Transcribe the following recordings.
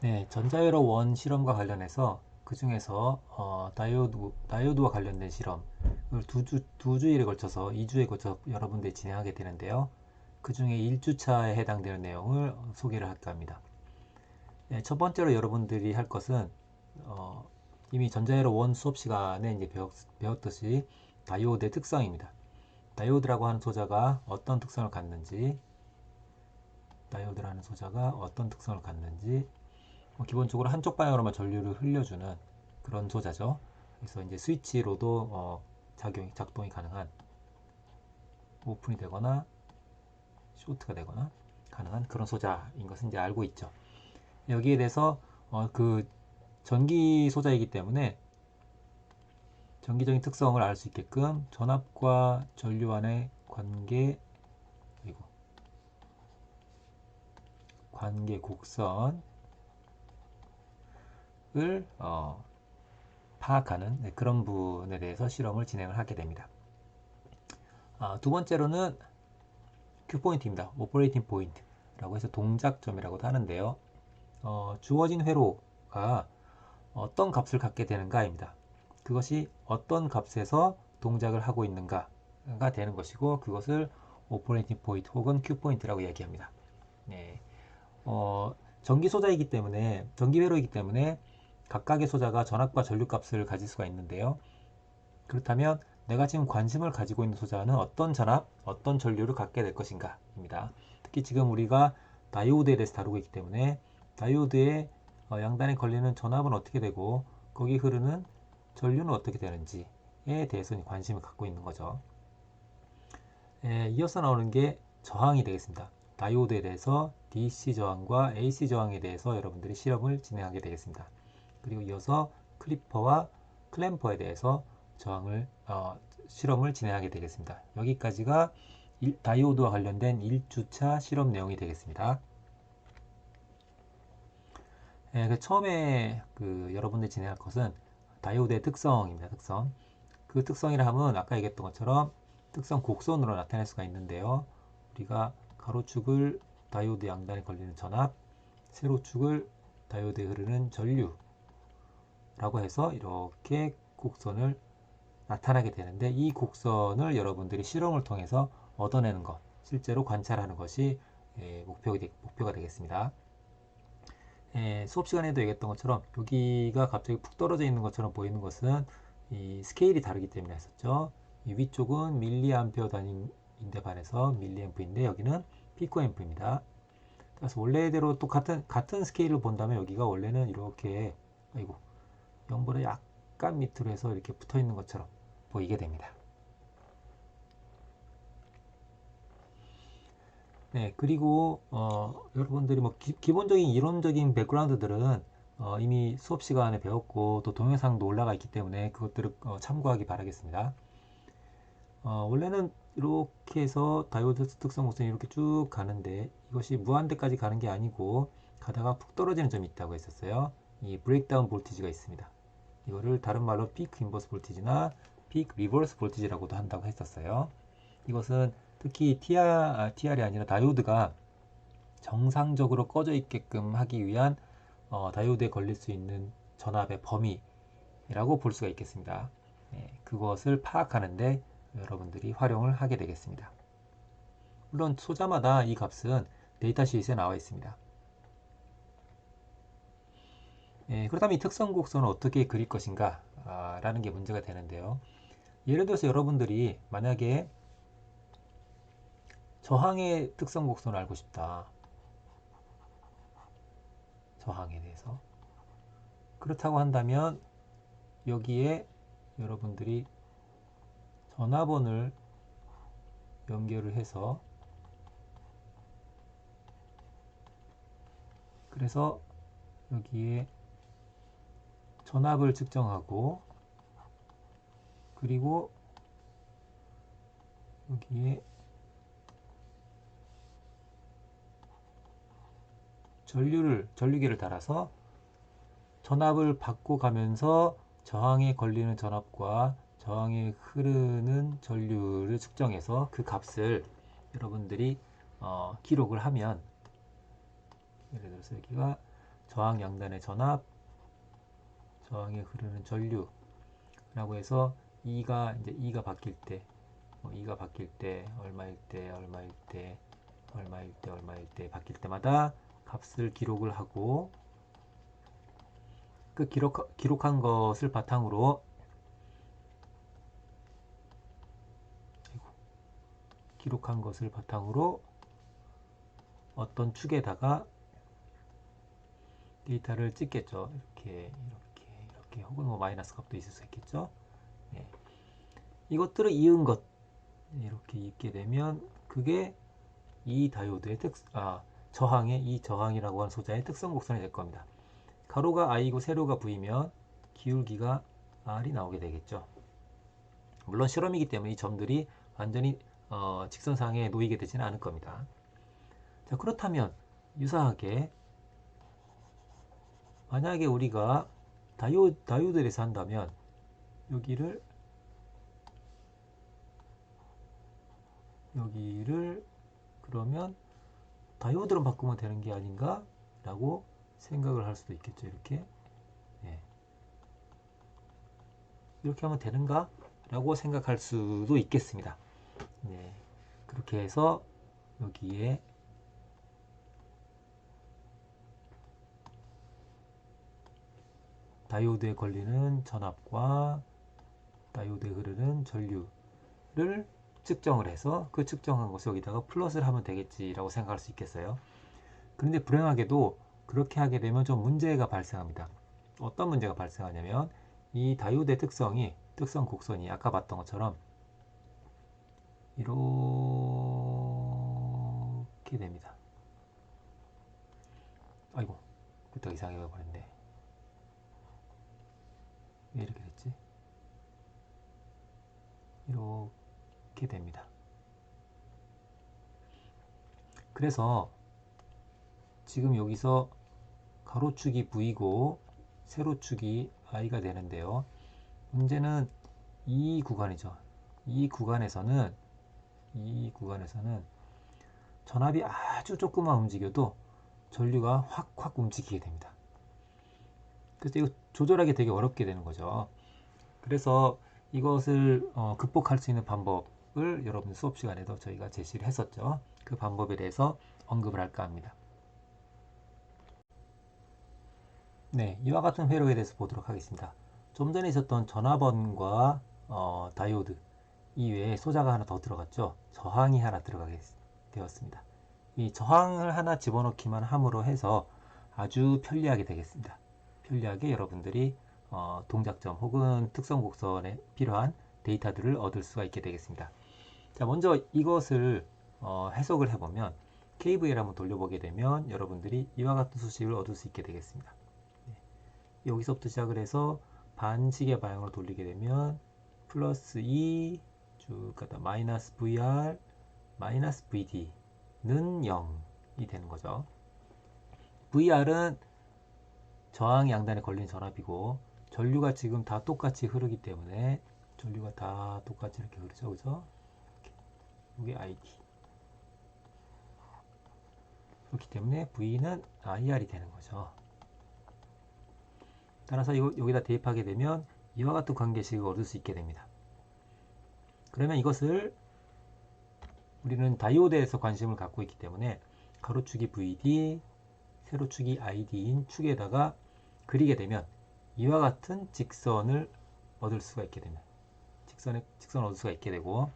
네, 전자회로 원 실험과 관련해서 그 중에서 어, 다이오드, 다이오드와 관련된 실험을 두 주, 두 주일에 걸쳐서 2주에 걸쳐 여러 분들이 진행하게 되는데요. 그 중에 1주차에 해당되는 내용을 소개를 할까 합니다. 네, 첫 번째로 여러분들이 할 것은 어, 이미 전자회로 원 수업 시간에 이제 배웠, 배웠듯이 다이오드의 특성입니다. 다이오드라고 하는 소자가 어떤 특성을 갖는지 다이오드라는 소자가 어떤 특성을 갖는지 뭐 기본적으로 한쪽 방향으로만 전류를 흘려주는 그런 소자죠. 그래서 이제 스위치로도 어, 작용 작동이 가능한 오픈이 되거나 쇼트가 되거나 가능한 그런 소자인 것은 이제 알고 있죠. 여기에 대해서 어, 그 전기 소자이기 때문에 전기적인 특성을 알 수 있게끔 전압과 전류 안의 관계 그리고 관계 곡선 을 어, 파악하는 네, 그런 부분에 대해서 실험을 진행을 하게 됩니다. 아, 두 번째로는 큐포인트입니다. 오퍼레이팅 포인트라고 해서 동작점이라고도 하는데요. 어, 주어진 회로가 어떤 값을 갖게 되는가입니다. 그것이 어떤 값에서 동작을 하고 있는가가 되는 것이고 그것을 오퍼레이팅 포인트 혹은 큐포인트라고 이야기합니다. 네. 어, 전기 소자이기 때문에 전기 회로이기 때문에 각각의 소자가 전압과 전류값을 가질 수가 있는데요. 그렇다면 내가 지금 관심을 가지고 있는 소자는 어떤 전압, 어떤 전류를 갖게 될 것인가 입니다. 특히 지금 우리가 다이오드에 대해서 다루고 있기 때문에 다이오드의 어, 양단에 걸리는 전압은 어떻게 되고 거기 흐르는 전류는 어떻게 되는지에 대해서 관심을 갖고 있는 거죠. 에, 이어서 나오는 게 저항이 되겠습니다. 다이오드에 대해서 DC 저항과 AC 저항에 대해서 여러분들이 실험을 진행하게 되겠습니다. 그리고 이어서 클리퍼와 클램퍼에 대해서 저항을 어, 실험을 진행하게 되겠습니다. 여기까지가 일, 다이오드와 관련된 1주차 실험 내용이 되겠습니다. 예, 그 처음에 그 여러분들이 진행할 것은 다이오드의 특성입니다. 특성. 그 특성이라 하면 아까 얘기했던 것처럼 특성 곡선으로 나타낼 수가 있는데요. 우리가 가로축을 다이오드 양단에 걸리는 전압, 세로축을 다이오드에 흐르는 전류, 라고 해서 이렇게 곡선을 나타나게 되는데 이 곡선을 여러분들이 실험을 통해서 얻어내는 것, 실제로 관찰하는 것이 예, 목표가, 되겠습니다. 예, 수업 시간에도 얘기했던 것처럼 여기가 갑자기 푹 떨어져 있는 것처럼 보이는 것은 이 스케일이 다르기 때문에 했었죠. 이 위쪽은 밀리암페어 단위인데 반해서 밀리앰프인데 여기는 피코앰프입니다. 그래서 원래대로 또 같은 같은 스케일을 본다면 여기가 원래는 이렇게 아이고 0보다 약간 밑으로 해서 이렇게 붙어 있는 것처럼 보이게 됩니다. 네, 그리고 어, 여러분들이 뭐 기, 본적인 이론적인 백그라운드들은 어, 이미 수업 시간에 배웠고 또 동영상도 올라가 있기 때문에 그것들을 어, 참고하기 바라겠습니다. 어, 원래는 이렇게 해서 다이오드 특성 곡선이 이렇게 쭉 가는데 이것이 무한대까지 가는 게 아니고 가다가 푹 떨어지는 점이 있다고 했었어요. 이 브레이크다운 볼티지가 있습니다. 이거를 다른 말로 피크 인버스 볼티지나 피크 리버스 볼티지라고도 한다고 했었어요. 이것은 특히 TR, 아, TR이 아니라 다이오드가 정상적으로 꺼져 있게끔 하기 위한 어, 다이오드에 걸릴 수 있는 전압의 범위라고 볼 수가 있겠습니다. 네, 그것을 파악하는데 여러분들이 활용을 하게 되겠습니다. 물론 소자마다 이 값은 데이터시트에 나와 있습니다. 예, 그렇다면 이 특성 곡선을 어떻게 그릴 것인가 아, 라는 게 문제가 되는데요. 예를 들어서 여러분들이 만약에 저항의 특성 곡선을 알고 싶다. 저항에 대해서. 그렇다고 한다면 여기에 여러분들이 전화번을 연결을 해서 그래서 여기에 전압을 측정하고 그리고 여기에 전류를 전류기를 달아서 전압을 받고 가면서 저항에 걸리는 전압과 저항에 흐르는 전류를 측정해서 그 값을 여러분들이 어, 기록을 하면 예를 들어서 여기가 저항 양단의 전압, 저항에 흐르는 전류라고 해서 E가 이제 E가 바뀔 때, 뭐 E가 바뀔 때 얼마일 때 얼마일 때 얼마일 때 얼마일 때 바뀔 때마다 값을 기록을 하고 그 기록 기록한 것을 바탕으로 기록한 것을 바탕으로 어떤 축에다가 데이터를 찍겠죠. 이렇게 이렇게 이렇게 혹은 뭐 마이너스 값도 있을 수 있겠죠. 네. 이것들을 이은 것 이렇게 읽게 되면 그게 이 다이오드의 특, 아, 저항의 이 저항이라고 하는 소자의 특성 곡선이 될 겁니다. 가로가 i고 세로가 v면 기울기가 r이 나오게 되겠죠. 물론 실험이기 때문에 이 점들이 완전히 어, 직선상에 놓이게 되지는 않을 겁니다. 자, 그렇다면 유사하게 만약에 우리가 다이오, 다이오드에서 한다면 여기를 여기를 그러면 다이오드로 바꾸면 되는 게 아닌가 라고 생각을 할 수도 있겠죠 이렇게 예. 이렇게 하면 되는가 라고 생각할 수도 있겠습니다 네. 그렇게 해서 여기에 다이오드에 걸리는 전압과 다이오드에 흐르는 전류를 측정을 해서 그 측정한 것을 여기다가 플러스를 하면 되겠지라고 생각할 수 있겠어요. 그런데 불행하게도 그렇게 하게 되면 좀 문제가 발생합니다. 어떤 문제가 발생하냐면 이 다이오드의 특성이 특성 곡선이 아까 봤던 것처럼 이렇게 됩니다. 아이고, 부터 이상해 버렸네. 왜 이렇게 됐지? 이렇게 됩니다. 그래서 지금 여기서 가로축이 V고 세로축이 I가 되는데요. 문제는 이 구간이죠. 이 구간에서는 이 구간에서는 전압이 아주 조금만 움직여도 전류가 확확 움직이게 됩니다. 그래서 이거 조절하기 되게 어렵게 되는 거죠. 그래서 이것을 어, 극복할 수 있는 방법을 여러분 수업 시간에도 저희가 제시를 했었죠. 그 방법에 대해서 언급을 할까 합니다. 네, 이와 같은 회로에 대해서 보도록 하겠습니다. 좀 전에 있었던 전화번과 어, 다이오드 이외에 소자가 하나 더 들어갔죠. 저항이 하나 들어가게 되었습니다. 이 저항을 하나 집어넣기만 함으로 해서 아주 편리하게 되겠습니다. 편리하게 여러분들이 어, 동작점 혹은 특성 곡선에 필요한 데이터들을 얻을 수가 있게 되겠습니다. 자, 먼저 이것을 어, 해석을 해보면 KVL 한번 돌려보게 되면 여러분들이 이와 같은 수식을 얻을 수 있게 되겠습니다. 네. 여기서부터 시작을 해서 반시계 방향으로 돌리게 되면 플러스 2 쭉 가다 마이너스 VR 마이너스 VD는 0이 되는 거죠. VR은 저항 양단에 걸린 전압이고 전류가 지금 다 똑같이 흐르기 때문에 전류가 다 똑같이 이렇게 흐르죠. 그죠? 이게. ID 그렇기 때문에 V는 IR이 되는 거죠. 따라서 이거 여기다 대입하게 되면 이와 같은 관계식을 얻을 수 있게 됩니다. 그러면 이것을 우리는 다이오드에서 관심을 갖고 있기 때문에 가로축이 VD 세로축이 ID인 축에다가 그리게 되면 이와 같은 직선을 얻을 수가 있게 됩니다. 직선에 직선을 얻을 수가 있게 되고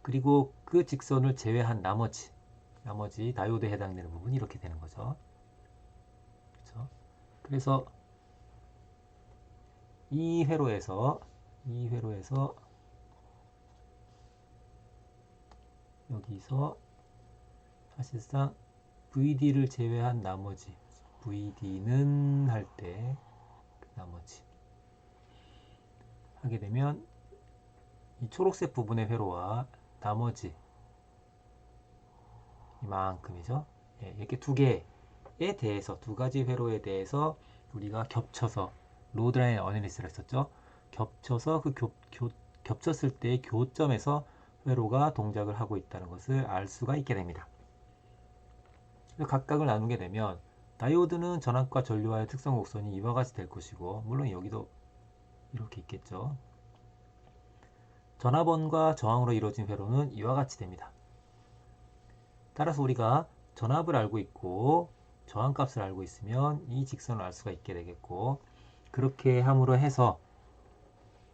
그리고 그 직선을 제외한 나머지 나머지 다이오드에 해당되는 부분이 이렇게 되는 거죠. 그렇죠? 그래서 이 회로에서 이 회로에서 여기서 사실상 VD를 제외한 나머지 VD는 할 때 나머지 하게 되면 이 초록색 부분의 회로와 나머지 이만큼이죠. 예, 이렇게 두 개에 대해서 두 가지 회로에 대해서 우리가 겹쳐서 로드라인 어널리스를 했었죠. 겹쳐서 그 교, 교, 겹쳤을 때의 교점에서 회로가 동작을 하고 있다는 것을 알 수가 있게 됩니다. 각각을 나누게 되면 다이오드는 전압과 전류와의 특성 곡선이 이와 같이 될 것이고 물론 여기도 이렇게 있겠죠. 전압원과 저항으로 이루어진 회로는 이와 같이 됩니다. 따라서 우리가 전압을 알고 있고 저항값을 알고 있으면 이 직선을 알 수가 있게 되겠고 그렇게 함으로 해서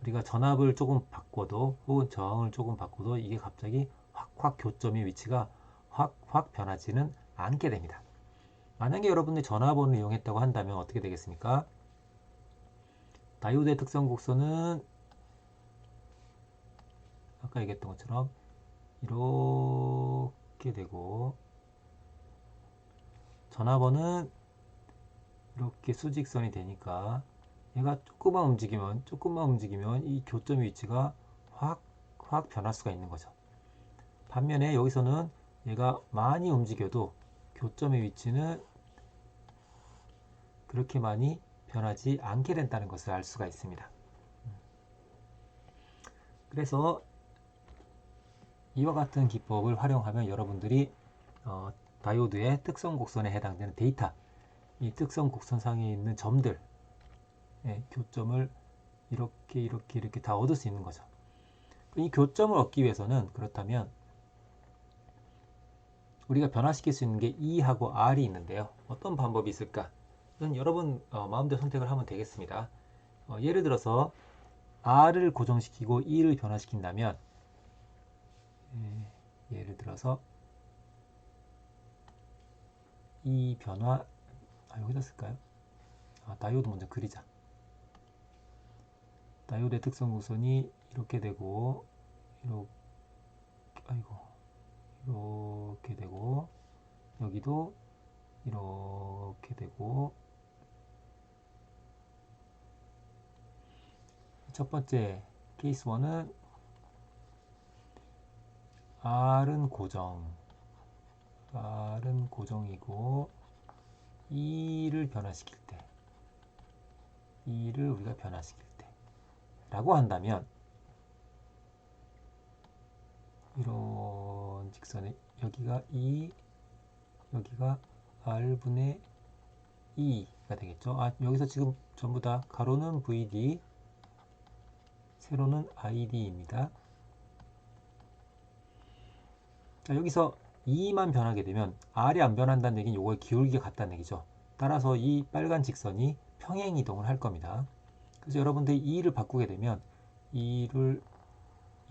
우리가 전압을 조금 바꿔도 혹은 저항을 조금 바꿔도 이게 갑자기 확확 교점의 위치가 확확 변하지는 않게 됩니다. 만약에 여러분들이 전압원을 이용했다고 한다면 어떻게 되겠습니까? 다이오드의 특성 곡선은 아까 얘기했던 것처럼 이렇게 되고 전압원은 이렇게 수직선이 되니까 얘가 조금만 움직이면 조금만 움직이면 이 교점 위치가 확 확 변할 수가 있는 거죠. 반면에 여기서는 얘가 많이 움직여도 교점의 위치는 그렇게 많이 변하지 않게 된다는 것을 알 수가 있습니다. 그래서 이와 같은 기법을 활용하면 여러분들이 어, 다이오드의 특성 곡선에 해당되는 데이터, 이 특성 곡선 상에 있는 점들, 예, 교점을 이렇게 이렇게 이렇게 다 얻을 수 있는 거죠. 이 교점을 얻기 위해서는 그렇다면 우리가 변화시킬 수 있는 게 E하고 R이 있는데요. 어떤 방법이 있을까? 이건 여러분 어, 마음대로 선택을 하면 되겠습니다. 어, 예를 들어서 R을 고정시키고 E를 변화시킨다면 예, 예를 들어서 이 변화 아, 여기다 쓸까요? 아, 다이오드 먼저 그리자. 다이오드의 특성 구선이 이렇게 되고 이렇게 아이고 이렇게 여기도 이렇게 되고. 첫 번째 케이스 1은 R은 고정. R은 고정이고 E를 변화시킬 때 E를 우리가 변화시킬 때 라고 한다면 이런 직선에 여기가 E 여기가 R분의 E가 되겠죠? 아 여기서 지금 전부 다 가로는 VD 세로는 ID입니다. 자 여기서 E만 변하게 되면 R이 안 변한다는 얘기는 요거의 기울기가 같다는 얘기죠. 따라서 이 빨간 직선이 평행 이동을 할 겁니다. 그래서 여러분들이 E를 바꾸게 되면 E를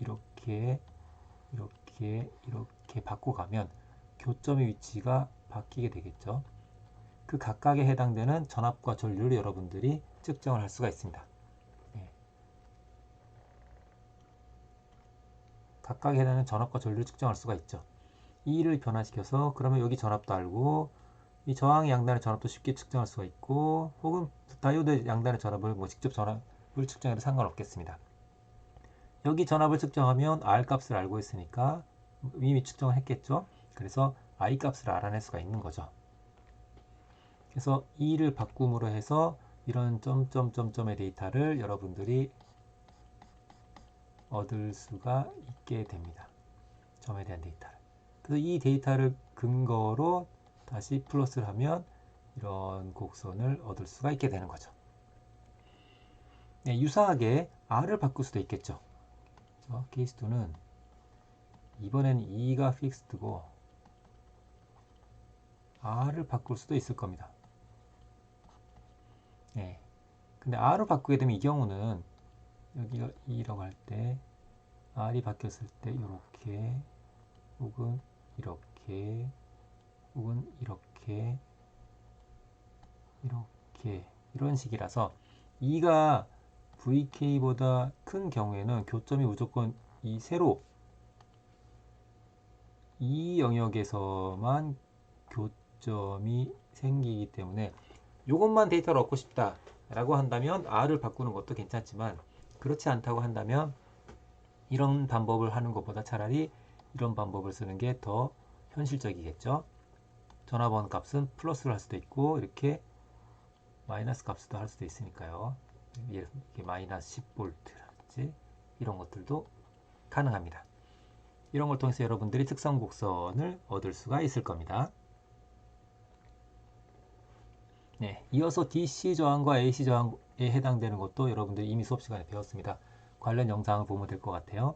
이렇게 이렇게 이렇게 바꿔가면 교점의 위치가 바뀌게 되겠죠. 그 각각에 해당되는 전압과 전류를 여러분들이 측정을 할 수가 있습니다. 네. 각각에 해당되는 전압과 전류를 측정할 수가 있죠. E를 변화시켜서 그러면 여기 전압도 알고 이 저항의 양단의 전압도 쉽게 측정할 수가 있고 혹은 다이오드 양단의 전압을 뭐 직접 전압을 측정해도 상관없겠습니다. 여기 전압을 측정하면 R 값을 알고 있으니까 이미 측정을 했겠죠. 그래서 I 값을 알아낼 수가 있는 거죠. 그래서 E를 바꿈으로 해서 이런 점점점점의 데이터를 여러분들이 얻을 수가 있게 됩니다. 점에 대한 데이터를. 그래서 이 데이터를 근거로 다시 플러스를 하면 이런 곡선을 얻을 수가 있게 되는 거죠. 네, 유사하게 R을 바꿀 수도 있겠죠. 그래서 케이스 2는 이번엔 2가 픽스드고 R을 바꿀 수도 있을 겁니다. 네. 근데 R을 바꾸게 되면 이 경우는 여기가 2라고 할 때 R이 바뀌었을 때 이렇게 혹은 이렇게 혹은 이렇게 이렇게 이런 식이라서 2가 VK보다 큰 경우에는 교점이 무조건 이 세로 이 영역에서만 교점이 생기기 때문에 이것만 데이터를 얻고 싶다 라고 한다면 R을 바꾸는 것도 괜찮지만 그렇지 않다고 한다면 이런 방법을 하는 것보다 차라리 이런 방법을 쓰는 게 더 현실적이겠죠 전화번 값은 플러스를 할 수도 있고 이렇게 마이너스 값도 할 수도 있으니까요 이렇게 마이너스 10V라든지 이런 것들도 가능합니다. 이런 걸 통해서 여러분들이 특성 곡선을 얻을 수가 있을 겁니다. 네, 이어서 DC 저항과 AC 저항에 해당되는 것도 여러분들이 이미 수업 시간에 배웠습니다. 관련 영상을 보면 될 것 같아요.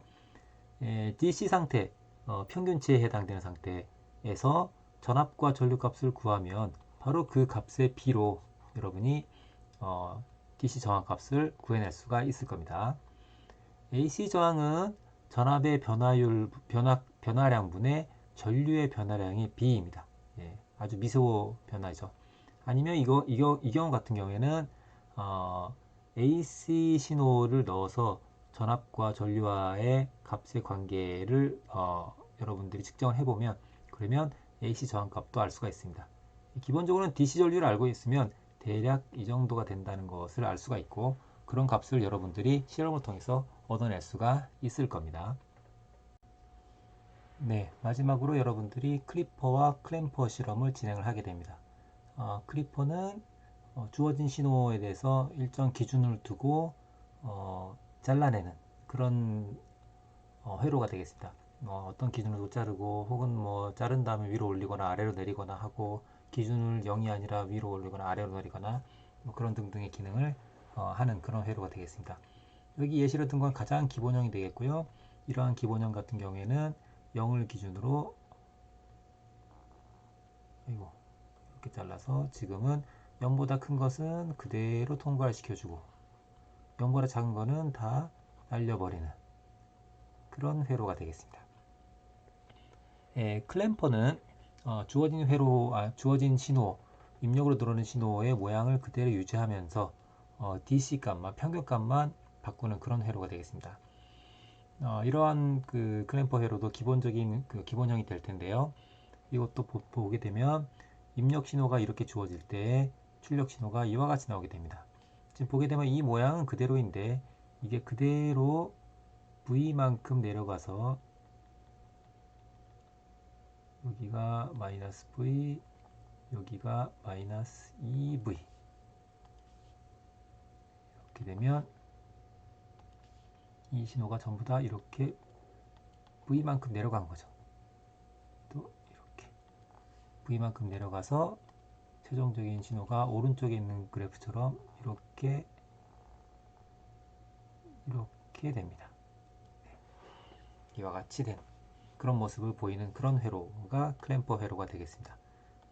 에, DC 상태, 어, 평균치에 해당되는 상태에서 전압과 전류값을 구하면 바로 그 값의 B로 여러분이 어, DC 저항 값을 구해낼 수가 있을 겁니다. AC 저항은 전압의 변화율, 변화, 변화량분의 전류의 변화량이 B입니다. 예, 아주 미소 변화죠. 아니면 이거, 이거, 이 경우 같은 경우에는 어, AC 신호를 넣어서 전압과 전류와의 값의 관계를 어, 여러분들이 측정을 해보면 그러면 AC 저항값도 알 수가 있습니다. 기본적으로는 DC 전류를 알고 있으면 대략 이 정도가 된다는 것을 알 수가 있고 그런 값을 여러분들이 실험을 통해서 얻어낼 수가 있을 겁니다. 네, 마지막으로 여러분들이 클리퍼와 클램퍼 실험을 진행을 하게 됩니다. 어, 클리퍼는 어, 주어진 신호에 대해서 일정 기준을 두고 어, 잘라내는 그런 어, 회로가 되겠습니다. 어, 떤 기준으로 자르고 혹은 뭐 자른 다음에 위로 올리거나 아래로 내리거나 하고 기준을 0이 아니라 위로 올리거나 아래로 내리거나 뭐 그런 등등의 기능을 어, 하는 그런 회로가 되겠습니다. 여기 예시로 든 건 가장 기본형이 되겠고요. 이러한 기본형 같은 경우에는 0을 기준으로 이거 이렇게 잘라서 지금은 0보다 큰 것은 그대로 통과를 시켜주고 0보다 작은 거는 다 날려버리는 그런 회로가 되겠습니다. 예, 클램퍼는 어, 주어진 회로, 아, 주어진 신호, 입력으로 들어오는 신호의 모양을 그대로 유지하면서 어, DC 값만, 평균 값만 바꾸는 그런 회로가 되겠습니다. 어, 이러한 그 클램퍼 회로도 기본적인 그 기본형이 될 텐데요. 이것도 보, 게 되면 입력 신호가 이렇게 주어질 때 출력 신호가 이와 같이 나오게 됩니다. 지금 보게 되면 이 모양은 그대로인데 이게 그대로 V만큼 내려가서 여기가 마이너스 V 여기가 마이너스 2V 이렇게 되면 이 신호가 전부 다 이렇게 V만큼 내려간 거죠. V만큼 내려가서 최종적인 신호가 오른쪽에 있는 그래프처럼 이렇게 이렇게 됩니다. 네. 이와 같이 된 그런 모습을 보이는 그런 회로가 클램퍼 회로가 되겠습니다.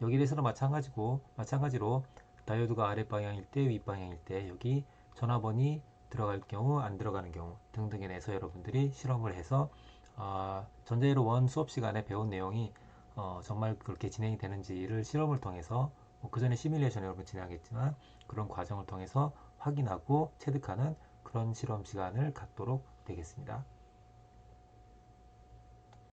여기 에서는 마찬가지고 마찬가지로 다이오드가 아랫 방향일 때, 윗 방향일 때 여기 전화번이 들어갈 경우, 안 들어가는 경우 등등에 대해서 여러분들이 실험을 해서 어, 전자회로 원 수업 시간에 배운 내용이 어, 정말 그렇게 진행이 되는지를 실험을 통해서 뭐 그 전에 시뮬레이션 여러분 진행하겠지만 그런 과정을 통해서 확인하고 체득하는 그런 실험 시간을 갖도록 되겠습니다.